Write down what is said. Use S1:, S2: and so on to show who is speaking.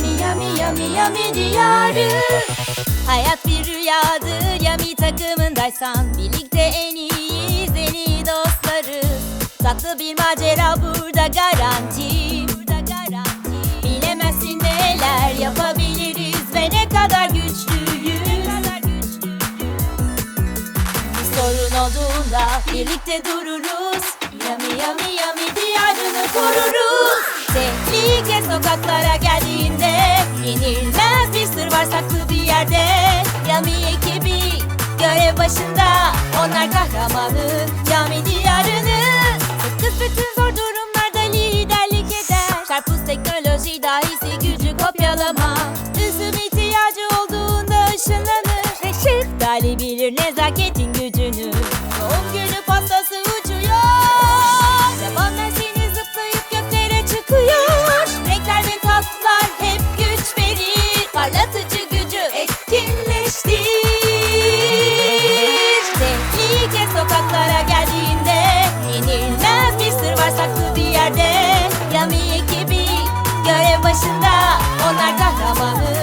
S1: Yami yami yami yami diyarı. Hayat bir rüyadır yami takımındaysan Birlikte en iyiyiz en iyi dostlarız. Tatlı bir macera burada garanti Burada garanti. Bilemezsin neler yapabiliriz Ve ne kadar güçlüyüz. Bir sorun olduğunda birlikte dururuz sokaklara geldiğinde Yenilmez bir sır var saklı bir yerde. Yami ekibi görev başında Onlar kahramanı Yami diyarını Kız bütün zor durumlarda liderlik eder. Karpuz teknoloji dahisi gücü kopyalama Üzüm ihtiyacı olduğunda ışınlanır. Ve şık bilir nezaketin gücünü. Doğum günü Yami ekibi görev başında. Onlar kahramanı